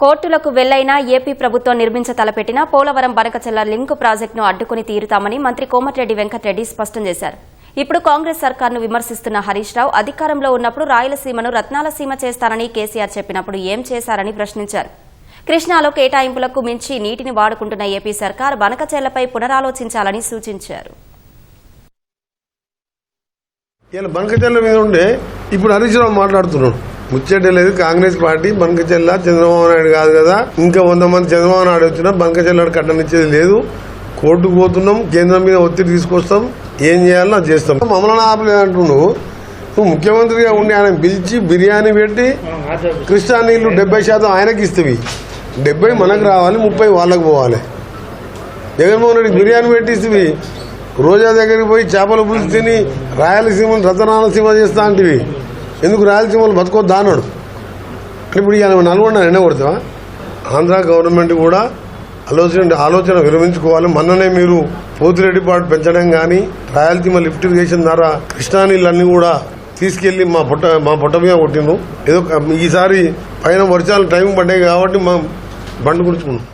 కోర్టులకు వెళ్ళైనా ఏపీ ప్రభుత్వం నిర్మించ తలపెట్టిన పోలవరం బనకచెల్ల లింక్ ప్రాజెక్టును అడ్డుకుని తీరుతామని మంత్రి కోమటిరెడ్డి వెంకటరెడ్డి స్పష్టం చేశారు. ఇప్పుడు కాంగ్రెస్ సర్కార్ను విమర్శిస్తున్న హరీష్ రావు అధికారంలో ఉన్నప్పుడు రాయలసీమను రత్నాలసీమ చేస్తానని కేసీఆర్ చెప్పినప్పుడు ఏం చేశారని ప్రశ్నించారు. కృష్ణాలో కేటాయింపులకు మించి నీటిని వాడుకుంటున్న ఏపీ సర్కార్ బనకచెల్లపై పునరాలోచించాలని సూచించారు. ఇలా బంకచెల్ల మీద ఉండే ఇప్పుడు హరీష్ రావు మాట్లాడుతున్నాడు. ముచ్చట లేదు. కాంగ్రెస్ పార్టీ బంకచెల్ల చంద్రబాబు నాయుడు కాదు కదా. ఇంకా వంద మంది చంద్రబాబు నాయుడు వచ్చినా బంకచెల్లాడు కట్టనిచ్చేది లేదు. కోర్టుకు పోతున్నాం కేంద్రం మీద ఒత్తిడి తీసుకొస్తాం. ఏం చేయాలో అది చేస్తాం. మమ్మల్ని ఆపలేదు అంటున్నావు నువ్వు ముఖ్యమంత్రిగా ఉండి ఆయన పిలిచి బిర్యానీ పెట్టి కృష్ణా నీళ్ళు డెబ్బై శాతం ఆయనకి ఇస్తవి. డెబ్బై మనకు రావాలి ముప్పై వాళ్ళకు పోవాలి. జగన్మోహన్ రెడ్డి బిర్యానీ పెట్టిస్తుంది రోజా దగ్గరికి పోయి చేపల పులుసు తిని రాయలసీమను రతనాలసీమ చేస్తా అంటివి. ఎందుకు రాయలసీమలు బతుకొద్దా అన్నాడు అంటే ఇప్పుడు ఈయన నల్గొండ ఎండ కొడతావా? ఆంధ్ర గవర్నమెంట్ కూడా ఆలోచన ఆలోచన విరమించుకోవాలి. మొన్ననే మీరు పోతిరెడ్డిపాటు పెంచడం కానీ రాయలసీమ లిఫ్ట్ ఇరిగేషన్ ద్వారా కృష్ణా నీళ్ళన్నీ కూడా తీసుకెళ్ళి మా పొట్ట మా పొట్ట మీద కొట్టిండ్రు. ఏదో ఈసారి పైన వర్షాలు టైం పడ్డాయి కాబట్టి మా బండి గుడుచుకున్నాం